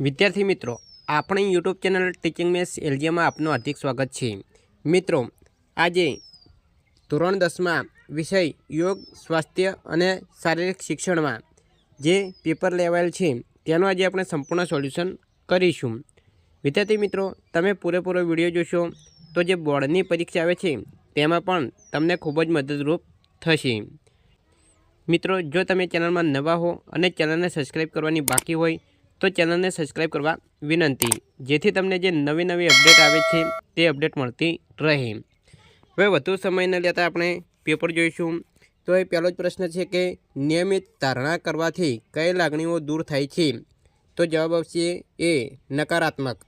વિદ્યાર્થી મિત્રો, આપણી યુટ્યુબ ચેનલ ટીચિંગ મેસ એલજીમાં આપનું હાર્દિક સ્વાગત છે. મિત્રો, આજે ધોરણ દસમાં વિષય યોગ, સ્વાસ્થ્ય અને શારીરિક શિક્ષણમાં જે પેપર લેવાયેલ છે, તેનું આજે આપણે સંપૂર્ણ સોલ્યુશન કરીશું. વિદ્યાર્થી મિત્રો, તમે પૂરેપૂરો વીડિયો જોશો તો જે બોર્ડની પરીક્ષા આવે છે, તેમાં પણ તમને ખૂબ જ મદદરૂપ થશે. મિત્રો, જો તમે ચેનલમાં નવા હો અને ચેનલને સબસ્ક્રાઈબ કરવાની બાકી હોય તો ચેનલને સબસ્ક્રાઈબ કરવા વિનંતી. જેથી તમને જે નવી નવી અપડેટ આવે છે, તે અપડેટ મળતી રહે. હવે વધુ સમય ન લેતા આપણે પેપર જોઈશું. તો એ પહેલો જ પ્રશ્ન છે કે નિયમિત ધારણા કરવાથી કઈ લાગણીઓ દૂર થાય છે? તો જવાબ આવશે એ નકારાત્મક.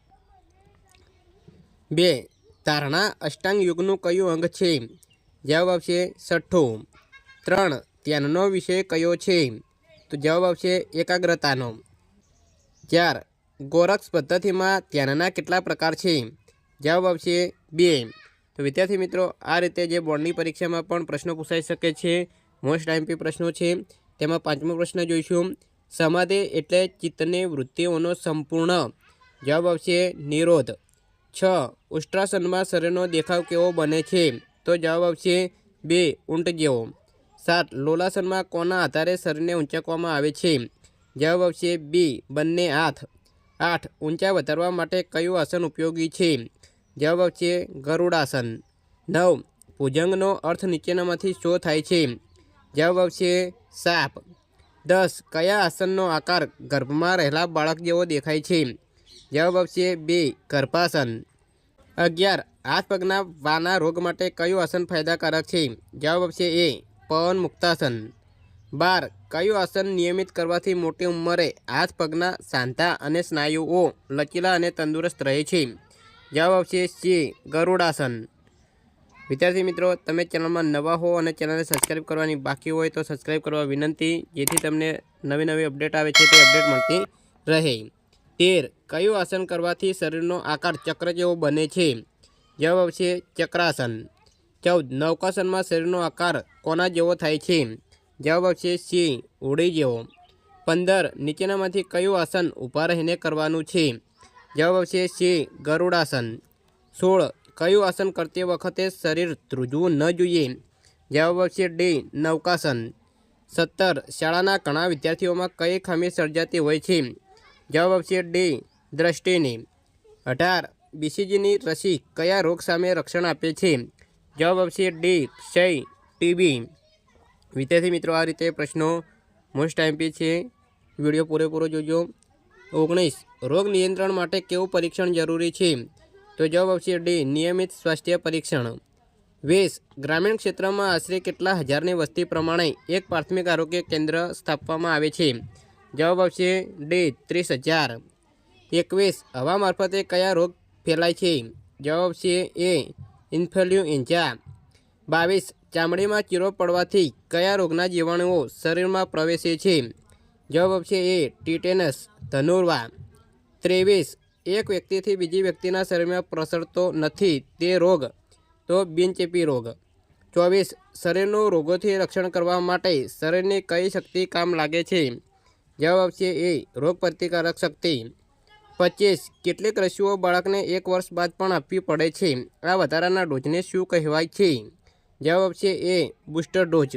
બે, ધારણા અષ્ટાંગ યુગનું કયું અંગ છે? જવાબ આવશે છઠ્ઠું. ત્રણ, ધ્યાનનો વિષય કયો છે? તો જવાબ આવશે એકાગ્રતાનો. ચાર. ગોરક્ષ પદ્ધતિમાં ધ્યાનના કેટલા પ્રકાર છે? જવાબ આવશે બે. તો વિદ્યાર્થી મિત્રો, આ રીતે જે બોર્ડની પરીક્ષામાં પણ પ્રશ્નો પૂછાઈ શકે છે મોસ્ટ ટાઈમપી પ્રશ્નો છે, તેમાં પાંચમો પ્રશ્ન જોઈશું. સમાધિ એટલે ચિત્તની વૃત્તિઓનો સંપૂર્ણ. જવાબ આવશે નિરોધ. છ. ઉષ્ટ્રાસનમાં શરીરનો દેખાવ કેવો બને છે? તો જવાબ આવશે બે, ઊંટ જેવો. સાત. લોલાસનમાં કોના આધારે શરીરને ઊંચકવામાં આવે છે? જવાબ આવશે બી, બંને હાથ. આઠ, ઊંચા વધારવા માટે કયું આસન ઉપયોગી છે? જવાબ આવશે ગરુડાસન. નવ, ભુજંગનો અર્થ નીચેનામાંથી શો થાય છે? જવાબ આવશે સાપ. દસ, કયા આસનનો આકાર ગર્ભમાં રહેલા બાળક જેવો દેખાય છે? જવાબ આવશે બે, ગર્ભાસન. અગિયાર હાથ પગના વાના રોગ માટે કયું આસન ફાયદાકારક છે? જવાબ આવશે એ પવન મુક્તાસન બાર. કયું આસન નિયમિત કરવાથી મોટી ઉંમરે હાથ પગના સાંધા અને સ્નાયુઓ લચીલા અને તંદુરસ્ત રહે છે? જવાબ આવશે સી, ગરુડાસન. વિદ્યાર્થી મિત્રો, તમે ચેનલમાં નવા હો અને ચેનલને સબસ્ક્રાઈબ કરવાની બાકી હોય તો સબસ્ક્રાઈબ કરવા વિનંતી. જેથી તમને નવી નવી અપડેટ આવે છે તે અપડેટ મળતી રહે. તેર. કયું આસન કરવાથી શરીરનો આકાર ચક્ર જેવો બને છે? જવાબ આવશે ચક્રાસન. ચૌદ. નૌકાસનમાં શરીરનો આકાર કોના જેવો થાય છે? જવાબ આવશે સી હોડી જેવો પંદર, નીચેનામાંથી કયું આસન ઊભા રહીને કરવાનું છે? જવાબ આવશે સી, ગરુડાસન. સોળ, કયું આસન કરતી વખતે શરીર ધ્રુજવું ન જોઈએ? જવાબ આવશે ડી, નૌકાસન. સત્તર, શાળાના ઘણા વિદ્યાર્થીઓમાં કઈ ખામી સર્જાતી હોય છે? જવાબ આવશે ડી, દ્રષ્ટિની. અઢાર, બીસીજીની રસી કયા રોગ સામે રક્ષણ આપે છે? જવાબ આવશે ડી, ક્ષય, ટીબી. વિદ્યાર્થી મિત્રો, આ રીતે પ્રશ્નો મોસ્ટ આઈમ્પી છે. વીડિયો પૂરેપૂરો જોજો. ઓગણીસ, રોગ નિયંત્રણ માટે કેવું પરીક્ષણ જરૂરી છે? તો જવાબ આવશે ડી, નિયમિત સ્વાસ્થ્ય પરીક્ષણ. વીસ, ગ્રામીણ ક્ષેત્રમાં આશરે કેટલા હજારની વસ્તી પ્રમાણે એક પ્રાથમિક આરોગ્ય કેન્દ્ર સ્થાપવામાં આવે છે? જવાબ આવશે ડી, ત્રીસ હજાર. એકવીસ, હવા મારફતે કયા રોગ ફેલાય છે? જવાબ આવશે એ, ઇન્ફ્લુએન્ઝા. બાવીસ ચામડીમાં ચીરો પડવાથી કયા રોગના જીવાણુઓ શરીરમાં પ્રવેશે છે? જવાબ આવશે એ, ટીટેનસ, ધનુર્વા. ત્રેવીસ, એક વ્યક્તિથી બીજી વ્યક્તિના શરીરમાં પ્રસરતો નથી તે રોગ, તો બિનચેપી રોગ. ચોવીસ, શરીરનું રોગોથી રક્ષણ કરવા માટે શરીરની કઈ શક્તિ કામ લાગે છે? જવાબ આવશે એ રોગ પ્રતિકારક શક્તિ. પચીસ, કેટલીક રસીઓ બાળકને એક વર્ષ બાદ પણ આપવી પડે છે. આ વધારાના ડોઝને શું કહેવાય છે? જવાબ છે એ બુસ્ટર ડોઝ.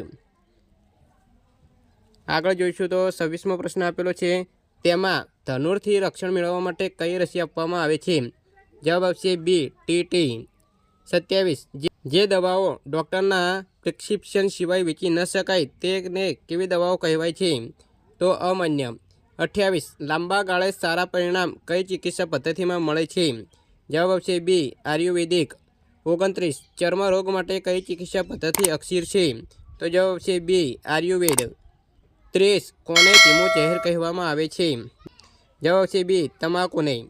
આગળ જોઈશું તો છવ્વીસમો પ્રશ્ન આપેલો છે, તેમાં ધનુરથી રક્ષણ મેળવવા માટે કઈ રસી આપવામાં આવે છે? જવાબ આપશે બી ટીટી સત્યાવીસ. જે દવાઓ ડૉક્ટરના પ્રિસ્ક્રિપ્શન સિવાય વેચી ન શકાય તેને કેવી દવાઓ કહેવાય છે? તો અમાન્ય. અઠ્યાવીસ. લાંબા ગાળે સારા પરિણામ કઈ ચિકિત્સા પદ્ધતિમાં મળે છે? જવાબ આવશે બી, આયુર્વેદિક. ઓગણત્રીસ. ચર્મ રોગ માટે કઈ ચિકિત્સા પદ્ધતિ અક્ષીર છે? તો જવાબ છે બી. આયુર્વેદ. ત્રીસ. કોને ધીમો ચહેર કહેવામાં આવે છે? જવાબ છે બી. તમાકુને.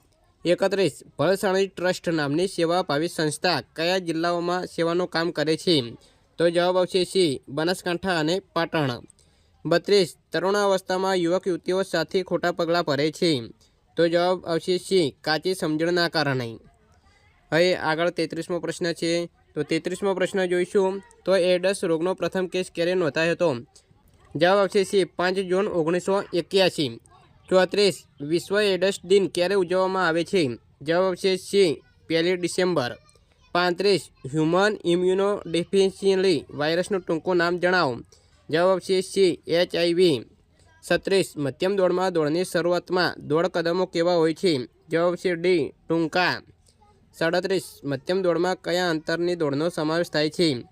એકત્રીસ. ભલસાણી ટ્રસ્ટ નામની સેવા સેવાભાવી સંસ્થા કયા જિલ્લાઓમાં સેવાનું કામ કરે છે? તો જવાબ આવશે સી. બનાસકાંઠા અને પાટણ. બત્રીસ. તરુણાવસ્થામાં યુવક યુવતીઓ સાથે ખોટા પગલાં ભરે છે. તો જવાબ આવશે સી. કાચી સમજણના કારણે. હવે આગળ તેત્રીસમો પ્રશ્ન છે. તો તેત્રીસમો પ્રશ્ન જોઈશું. તો એડસ રોગનો પ્રથમ કેસ ક્યારે નોંધાયો હતો? જવાબ આવશે સી, પાંચ જૂન ઓગણીસો એક્યાસી. ચોત્રીસ, વિશ્વ એડસ દિન ક્યારે ઉજવવામાં આવે છે? જવાબ આવશે સી, પહેલી ડિસેમ્બર. પાંત્રીસ, હ્યુમન ઇમ્યુનો ડેફિશિયલી વાયરસનું ટૂંકું નામ જણાવો. જવાબ આવશે સી, એચઆઈવી. સત્રીસ મધ્યમ દોડમાં દોડની શરૂઆતમાં દોડ કદમો કેવા હોય છે? જવાબ છે ડી, ટૂંકા. સાડત્રીસ. મધ્યમ દોડમાં કયા અંતરની દોડનો સમાવેશ થાય છે?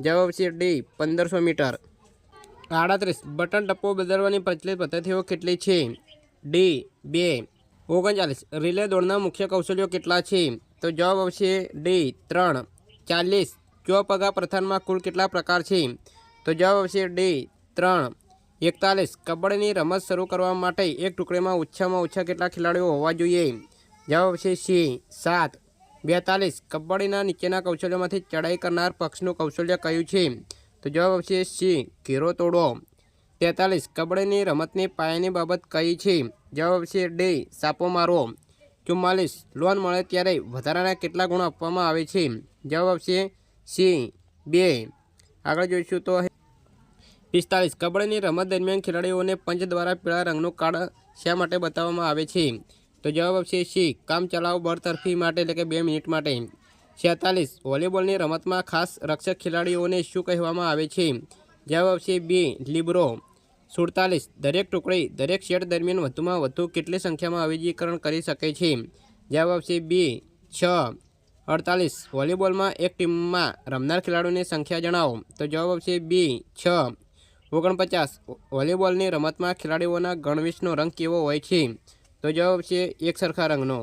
જવાબ છે ડી, પંદરસો મીટર. આડત્રીસ. બટન ટપ્પો બદલવાની પ્રચલિત પદ્ધતિઓ કેટલી છે? ડી, બે. ઓગણચાલીસ. રિલે દોડના મુખ્ય કૌશલ્યો કેટલા છે? તો જવાબ આવશે ડી, ત્રણ. ચાલીસ. ચોપગા પ્રથાનમાં કુલ કેટલા પ્રકાર છે? તો જવાબ આવશે ડી, ત્રણ. એકતાલીસ. કબડ્ડીની રમત શરૂ કરવા માટે એક ટુકડીમાં ઓછામાં ઓછા કેટલા ખેલાડીઓ હોવા જોઈએ? જવાબ આવશે સી, સાત. બેતાલીસ. કબડ્ડીના નીચેના કૌશલ્યોમાંથી ચડાઈ કરનાર પક્ષનું કૌશલ્ય કયું છે? તો જવાબ આવશે સી, ઘેરો તોડો. તેતાલીસ. કબડ્ડીની રમતની પાયાની બાબત કઈ છે? જવાબ આવશે ડી, સાપો મારો. ચુમ્માલીસ. લોન મળે ત્યારે વધારાના કેટલા ગુણ આપવામાં આવે છે? જવાબ આવશે સી, બે. આગળ જોઈશું તો પિસ્તાલીસ. કબડ્ડીની રમત દરમિયાન ખેલાડીઓને પંચ દ્વારા પીળા રંગનું કાર્ડ શા માટે બતાવવામાં આવે છે? તો જવાબ આવશે સી, કામ ચલાવ બરતરફી માટે એટલે કે બે મિનિટ માટે. છેતાલીસ, વોલીબોલની રમતમાં ખાસ રક્ષક ખેલાડીઓને શું કહેવામાં આવે છે? જવાબ આવશે બી, લિબ્રો. સુડતાલીસ, દરેક ટુકડી, દરેક શેડ દરમિયાન વધુમાં વધુ કેટલી સંખ્યામાં અવેજીકરણ કરી શકે છે? જવાબ આવશે બી, છ. અડતાલીસ, વોલીબોલમાં એક ટીમમાં રમનાર ખેલાડીઓની સંખ્યા જણાવો. તો જવાબ આવશે બી, છ. ઓગણપચાસ, વોલીબોલની રમતમાં ખેલાડીઓના ગણવેશનો રંગ કેવો હોય છે? તો જવાબ આવશે એક સરખા રંગનો.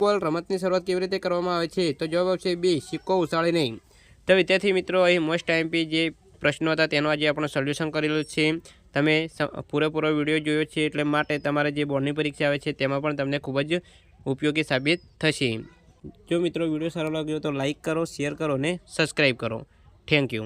બોલ રમતની શરૂઆત કેવી રીતે કરવામાં આવે છે? તો જવાબ આવશે બી, સિક્કો ઉછાળીને તો વિદ્યાર્થી મિત્રો, અહીં મોસ્ટ ટાઈમપી જે પ્રશ્નો હતા તેનું આજે આપણે સોલ્યુશન કરેલું છે. તમે પૂરેપૂરો વીડિયો જોયો છે એટલે માટે તમારે જે બોર્ડની પરીક્ષા આવે છે તેમાં પણ તમને ખૂબ જ ઉપયોગી સાબિત થશે. જો મિત્રો વીડિયો સારો લાગ્યો તો લાઇક કરો શેર કરો અને સબસ્ક્રાઈબ કરો. Thank you